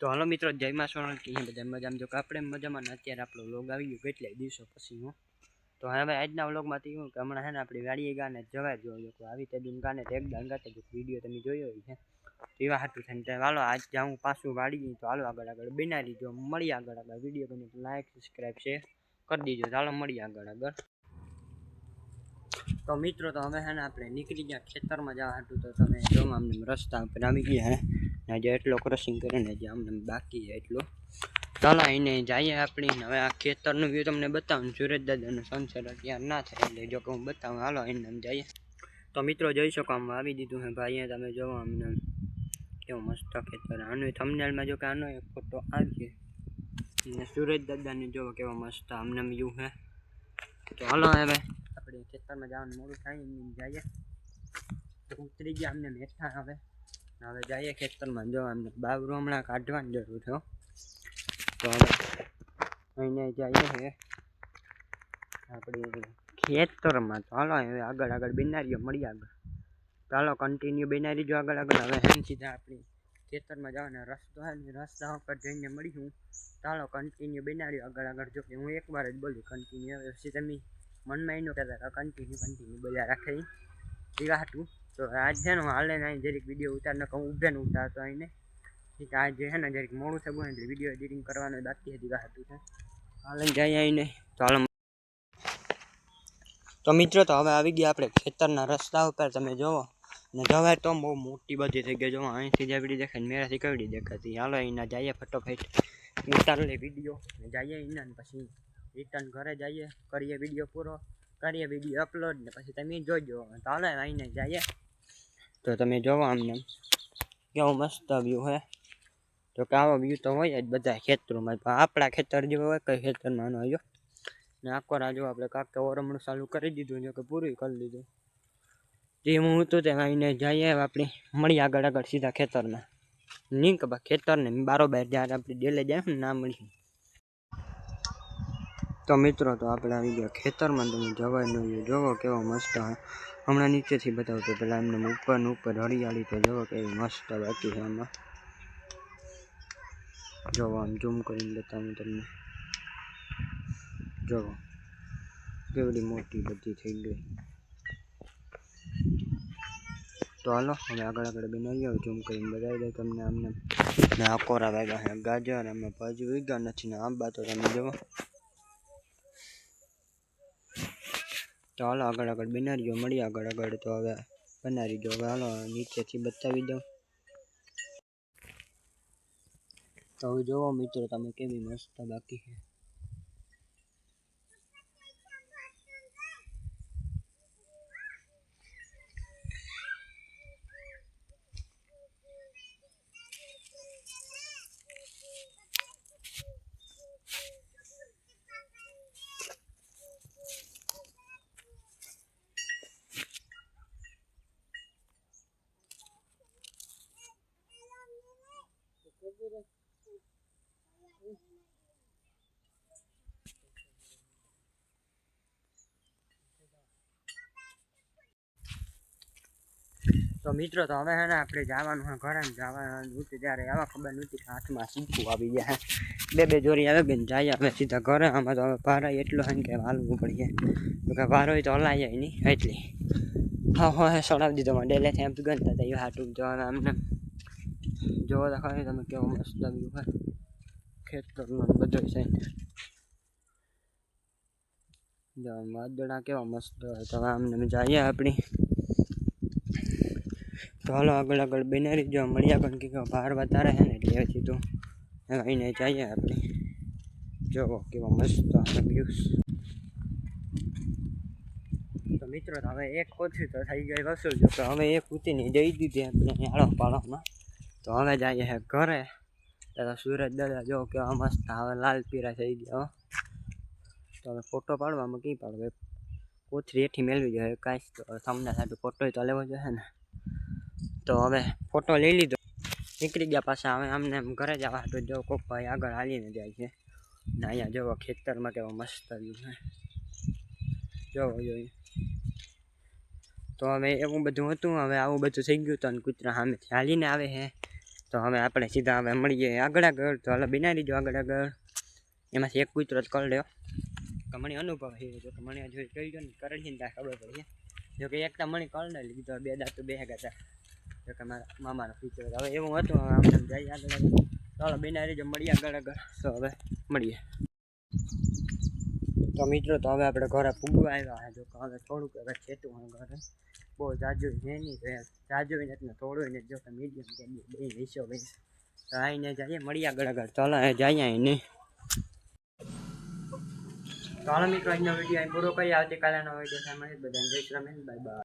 તો હાલો મિત્રો જય માં સોનલ કે બધા મજામાં. જો કે આપણે મજામાં અત્યારે આપણો વ્લોગ આવી ગયો કેટલા દિવસો પછી, હું. તો હવે આજના વ્લોગમાંથી હું કે હમણાં છે ને આપણી વાડીએ ગાને જવા જોઈએ કે આવી તે દિન ગાને એક દાન વીડિયો તમે જોયો હોય છે. એવા હાટું થઈને હાલો, આજ હું પાછું વાળી તો હાલો આગળ આગળ બનાવી જો મળી આગળ આગળ વીડિયો ગમે તો લાઈક સબસ્ક્રાઈબ શેર કરી દીજો. ચાલો મળી આગળ આગળ. તો મિત્રો, તો હવે છે ને આપણે નીકળી ગયા ખેતરમાં જવા હાટું. તો તમે જો અમને રસ્તા ઉપર આવી ગયા ને જે એટલો ક્રોસિંગ કરીને જે અમને બાકી એટલો. ચાલો એને જઈએ આપણે હવે આ ખેતરનું વ્યૂ તમને બતાવું સુરજ દાદાનું સનસેટ અત્યારે ના થાય એટલે જો કે હું બતાવું. હાલો એને આમ જઈએ. તો મિત્રો જોઈ શકો આમ આવી દીધું હે ભાઈ તમે જોવો અમને કેવું મસ્ત ખેતર આનું થમનેલમાં જો કે આનો એક ફોટો આવીએ ને સુરજ દાદાને જોવો કેવો મસ્ત આમને વ્યૂ હે. તો હાલો હવે આપણે ખેતરમાં જવાનું મોડું થાય જઈએ. ઉતરી ગયા અમને બેઠા હવે. હવે જઈએ ખેતરમાં. જો, અમને બાબરો હમણાં કાઢવાની જરૂર છે તો હવે અહીંયા જઈએ છે આપણે ખેતરમાં. ચાલો હવે આગળ આગળ બિનારીઓ મળી આગળ. ચાલો કન્ટિન્યુ બિનારી જો આગળ આગળ. હવે એમ સીધા આપણી ખેતરમાં જવાના. રસ્તો હોય ને રસ્તા ઉપર જઈને મળીશું. ચાલો કન્ટિન્યુ બિનારીઓ આગળ આગળ. જો કે હું એકવાર જ બોલું કન્ટિન્યુ પછી તમે મનમાં એનું કહેતા કન્ટિન્યુ કન્ટિન્યુ બધા રાખે. દીવા હાટું. તો આજ છે ને હું હાલે ને જરીક વીડિયો ઉતાર ને કહું ઊભે ને ઉતારતો આઈને ઠીક આ જે છે ને જરીક મોડું થયું એટલે વીડિયો એડિટિંગ કરવાનું બાકી હતી હતું છે હાલે જાય આવીને તો હાલ તો મિત્રો, તો હવે આવી ગયા આપણે ખેતરના રસ્તા ઉપર, તમે જોવો. ને જવાય તો બહુ મોટી બધી થઈ ગઈ જો અહીંથી જેવડી દેખાય મેરાથી કેવડી દેખાતી હાલો અહીંના જઈએ ફટોફટ. ઉતાર લે વીડિયો ને જઈએ અહીંના ને પછી રિટર્ન ઘરે જઈએ, કરીએ વીડિયો પૂરો. કરીએ વીડિયો અપલોડ ને પછી તમે જોજો. ચાલો અહીંને આવીને જઈએ. તો તમે જોવો અમને કેવો મસ્ત વ્યૂ હે. તો કે આવો વ્યૂ તો હોય જ બધા ખેતરોમાં. પણ આપણા ખેતર જેવો હોય કઈ ખેતરમાં ન આવ્યો ને આખો રાજો આપણે કાકે ઓરમણું ચાલુ કરી દીધું જો કે પૂરું કરી દીધું. તે હું હતું તે આવીને જઈએ આપણે મળીએ આગળ આગળ સીધા ખેતરમાં. નહીં કે બા ખેતરને બારોબાર જ્યારે આપણે ડેલે જાય ને ના મળીએ તો મિત્રો, તો આપણે આવી ગયા ખેતરમાં, તમે જવાય નહીં જોવો કેવો મસ્ત હે હમણાં નીચેથી બતાવતો પેલા એમને ઉપર ને ઉપર હરિયાળી તો જોવો કેવી મસ્ત બાકી છે આમાં. જોવો આમ ઝૂમ કરીને બતાવું તમને. જોવો કેવડી મોટી બધી થઈ ગઈ. તો હાલો, હવે આગળ આગળ બનાવીએ ઝૂમ કરીને બતાવી દઉં તમને આમને. ને આ કોરા વાગ્યા છે ગાજર અમે ભાજી વીગા નથી ને આંબા તો તમે જોવો તો હાલો આગળ આગળ બનારીઓ, મળી આગળ આગળ તો હવે બનાવી દો હવે હાલો નીચેથી બતાવી દઉં. તો હવે જોવો મિત્રો તમે કેવી મસ્ત બાકી છે. તો મિત્રો, તો હવે હે ને આપણે જવાનું હે ઘરે જવાનું હતું ત્યારે એવા ખબર નહોતી કે હાથમાં સીધું આવી ગયા બે બે જોરી આવે ગઈ જાય અમે સીધા ઘરે. આમાં તો હવે ભારાય એટલો હે ને કે હાલવું પડીએ કે ભારો હોય તો હલાઈ જાય નહીં એટલી. હા હા, હે દીધો મને. ડેલેથી એમ ગણતા હતા એ હાટું જો હવે આમને જોવો ખરી, તમે કેવો મસ્ત લાગ્યું હે ખેતરનો બધો છે. વાદળા કેવા મસ્ત હોય તો આમને જઈએ આપણી. તો હાલો આગળ આગળ બેનારી જો મળ્યા પણ કે બહાર વધારે છે ને એટલે તો એને જઈએ આપણે. જોવો કેવો મસ્ત વ્યૂઝ તો મિત્રો હવે એક ઓછી તો થઈ ગઈ વસૂલ જો કે હવે એક ઉતીની દઈ દીધી આપણે આળો પાળોમાં. તો હવે જઈએ ઘરે. તો સુરજ દાદા જો કેવા મસ્ત હવે લાલ પીરા થઈ ગયા તો હવે ફોટો પાડવામાં કઈ પાડવે? કોથરી એઠી મેળવી જોઈએ કાંઈ તો. તમને સાથે ફોટો તો લેવો જોઈએ ને. તો હવે ફોટો લઈ લીધો. નીકળી ગયા પાછા, હવે અમને એમ ઘરે જવા તો જો કોક ભાઈ આગળ હાલીને જાય છે. ને અહીંયા જોવો ખેતરમાં કેવો મસ્ત છે. જોવો જોઈએ તો હવે એવું બધું હતું, હવે આવું બધું થઈ ગયું તો કૂતરા સામેથી હાલીને આવે છે. તો હવે આપણે સીધા હવે મળીએ આગળ આગળ તો હાલો બિના દીધો આગળ આગળ એમાંથી એક કૂતરો જ કરી લ્યો મને અનુભવ છે, જો કે મને હજુ કહી ગયો ને કરી ને ત્યાં ખબર પડી જો કે એકતા મણી કરડે લીધો, બે દાંત બે હેગા હતા જો કે મારા મામાનો ફીચર હવે એવું હતું, હવે જઈએ આગળ ચાલો બિના દીધો મળીએ આગળ આગળ તો હવે મળીએ. તો મિત્રો, તો હવે આપણે ઘરે પૂગવા આવ્યા છે, જો કે હવે થોડુંક હવે હોય ઘરે. બહુ જાજુ નહીં જાજુ ને થોડું ને જો મીડિયમ કે બે વીસો ભાઈ તો આવીને જઈએ, મળીએ આગળ આગળ. ચાલો જઈએ આવીને ચાલો મિત્રો, આજનો વીડિયો પૂરો કરી આવતીકાલેનો વીડિયો સાંભળી બધાને જય શ્રી રામ બાય બાય